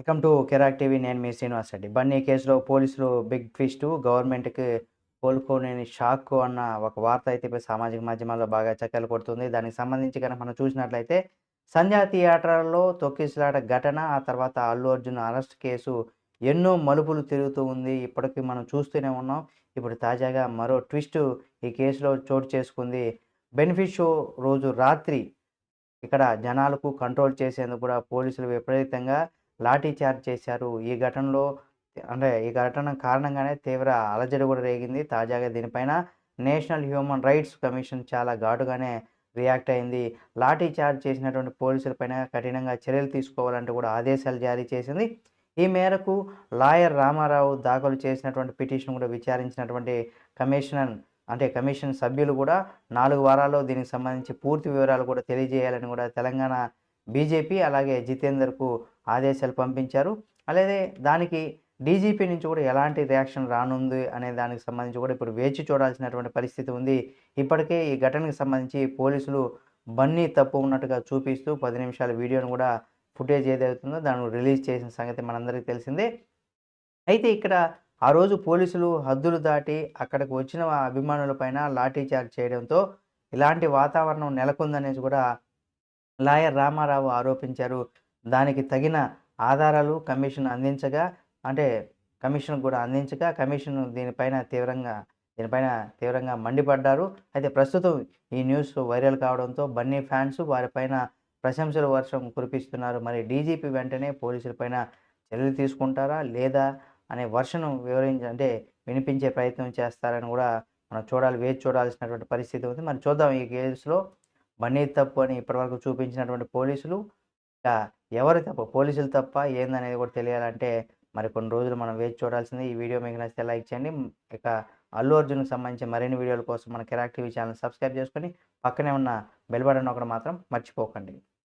Welcome to కెరాక్ TV నేను మీ శ్రీనివాస్ రెడ్డి. బన్నీ కేసులో పోలీసులు బిగ్ ట్విస్ట్ గవర్నమెంట్కి కోలుకోలేని షాక్ అన్న ఒక వార్త అయితే ఇప్పుడు సామాజిక మాధ్యమాల్లో బాగా చక్కలు కొడుతుంది. దానికి సంబంధించి కనుక మనం చూసినట్లయితే సంధ్యా థియేటర్లో తొక్కిసలాట ఘటన ఆ తర్వాత అల్లు అర్జున్ అరెస్ట్ కేసు ఎన్నో మలుపులు తిరుగుతూ ఉంది. ఇప్పటికీ మనం చూస్తూనే ఉన్నాం. ఇప్పుడు తాజాగా మరో ట్విస్ట్ ఈ కేసులో చోటు చేసుకుంది. బెనిఫిట్ షో రోజు రాత్రి ఇక్కడ జనాలకు కంట్రోల్ చేసేందుకు కూడా పోలీసులు విపరీతంగా లాఠీ చార్జ్ చేశారు. ఈ ఘటనలో అంటే ఈ ఘటన కారణంగానే తీవ్ర అలజడి కూడా రేగింది. తాజాగా దీనిపైన నేషనల్ హ్యూమన్ రైట్స్ కమిషన్ చాలా ఘాటుగానే రియాక్ట్ అయింది. లాఠీ చార్జ్ చేసినటువంటి పోలీసులపైన కఠినంగా చర్యలు తీసుకోవాలంటూ కూడా ఆదేశాలు జారీ చేసింది. ఈ మేరకు లాయర్ రామారావు దాఖలు చేసినటువంటి పిటిషన్ కూడా విచారించినటువంటి కమిషనర్ అంటే కమిషన్ సభ్యులు కూడా నాలుగు వారాల్లో దీనికి సంబంధించి పూర్తి వివరాలు కూడా తెలియజేయాలని కూడా తెలంగాణ బీజేపీ అలాగే జితేందర్కు ఆదేశాలు పంపించారు. అలాగే దానికి డీజీపీ నుంచి కూడా ఎలాంటి రియాక్షన్ రానుంది అనే దానికి సంబంధించి కూడా ఇప్పుడు వేచి చూడాల్సినటువంటి పరిస్థితి ఉంది. ఇప్పటికే ఈ ఘటనకు సంబంధించి పోలీసులు బన్నీ తప్పు ఉన్నట్టుగా చూపిస్తూ పది నిమిషాల వీడియోను కూడా ఫుటేజ్ ఏదవుతుందో దాన్ని రిలీజ్ చేసిన సంగతి మనందరికీ తెలిసిందే. అయితే ఇక్కడ ఆ రోజు పోలీసులు హద్దులు దాటి అక్కడికి వచ్చిన అభిమానులపైన లాఠీ చార్జ్ చేయడంతో ఇలాంటి వాతావరణం నెలకొందనేసి కూడా లాయర్ రామారావు ఆరోపించారు. దానికి తగిన ఆధారాలు కమిషన్ అందించగా అంటే కమిషన్ కూడా అందించగా కమిషన్ దీనిపైన తీవ్రంగా దీనిపైన తీవ్రంగా మండిపడ్డారు. అయితే ప్రస్తుతం ఈ న్యూస్ వైరల్ కావడంతో బన్నీ ఫ్యాన్స్ వారిపైన ప్రశంసల వర్షం కురిపిస్తున్నారు. మరి డీజీపీ వెంటనే పోలీసులపైన చర్యలు తీసుకుంటారా లేదా అనే వర్షను వివరించి అంటే వినిపించే ప్రయత్నం చేస్తారని కూడా మనం చూడాలి వేచి చూడాల్సినటువంటి పరిస్థితి ఉంది. మరి చూద్దాం ఈ కేసులో బన్నీ తప్పు అని ఇప్పటివరకు చూపించినటువంటి పోలీసులు ఇంకా ఎవరు తప్పు? పోలీసులు తప్ప ఏందనేది కూడా తెలియాలంటే మరి కొన్ని రోజులు మనం వేచి చూడాల్సింది. ఈ వీడియో మీకు నచ్చితే లైక్ చేయండి. ఇక అల్లు అర్జున్కి సంబంధించి మరిన్ని వీడియోల కోసం మన కెరాక్ టీవీ ఛానల్ సబ్స్క్రైబ్ చేసుకొని పక్కనే ఉన్న బెల్ బటన్ ఒకటి మాత్రం మర్చిపోకండి.